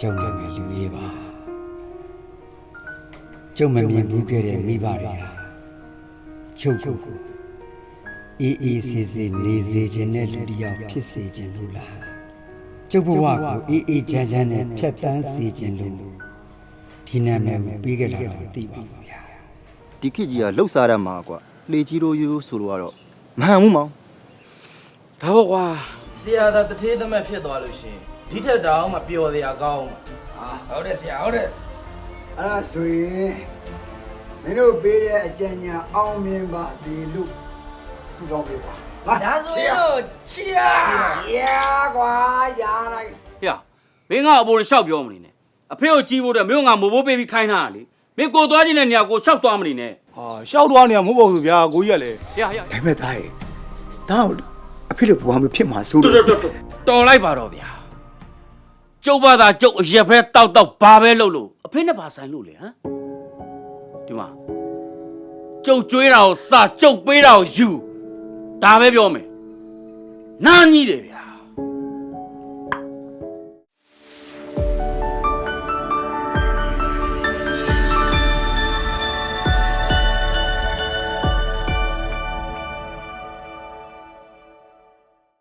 ကျုံနာမည်လူရေးပါကျုံမမြင်ဘူးခဲ့တဲ့မိဘတွေဟာချုပ်ကိုအေးအေးဆေးဆေးနေစေခြင်းနဲ့လူတစ်ယောက်ဖြစ်စေခြင်းလို့လားကျုပ်ဘဝကိုအေးအေးချမ်းချမ်းနဲ့ဖြတ်တန်းစေခြင်းလို့ဒီနာမည်ကိုပေးခဲ့တာတော့မသိပါဘူးဗျာဒီခေတ်ကြီးကလှုပ်ရှားရမှာကွာလေကြီးတို့ရိုးရိုးဆိုလို့ကတော့မဟန်ဘူးမောင်ဒါပေါ့ကွာဆရာသာတထေးသမက်ဖြစ်သွားလို့ရှရင် ဒီထက်တောင်မှပျော်စရာကောင်းမှာဟုတ်တယ်ဆရာဟုတ်တယ်အဲ့ဒါဆိုရင်မင်းတို့ပေးတဲ့အကြံဉာဏ်အောင်မြင်ပါစေလို့ဆုတောင်းပေးပါဟာဒါဆိုရင်တော့ချီယာရာကွာရာလိုက်ဟေ့မင်းကအပေါ်ရှောက်ပြောမနေနဲ့အဖေကိုကြီးဖို့တဲ့မင်းကမိုးဘိုးပေးပြီးခိုင်းထားတာလေမင်းကိုသွားခြင်းတဲ့နေရာကိုရှောက်သွားမနေနဲ့ဟာရှောက်သွားနေရမဟုတ်ပါဘူးဗျာကိုကြီးကလည်းဟေ့ဟေ့ဒါပေမဲ့သားရဲ့ဒါကိုအဖေလို့ဘဝမဖြစ်မှာဆိုတော်လို့တော်တော်တော်လိုက်ပါတော့ဗျာ ကျုပ်ဘာသာကျုပ်အရက်ဖဲတောက်တောက်ဘာပဲလုပ်လို့အဖေနဲ့ဘာဆိုင်လို့လဲဟမ်ဒီမှာကျုပ်ကျွေးတာကိုစာကျုပ်ပေးတာကိုယူဒါပဲပြောမယ်နားကြီးတယ်ဗျာ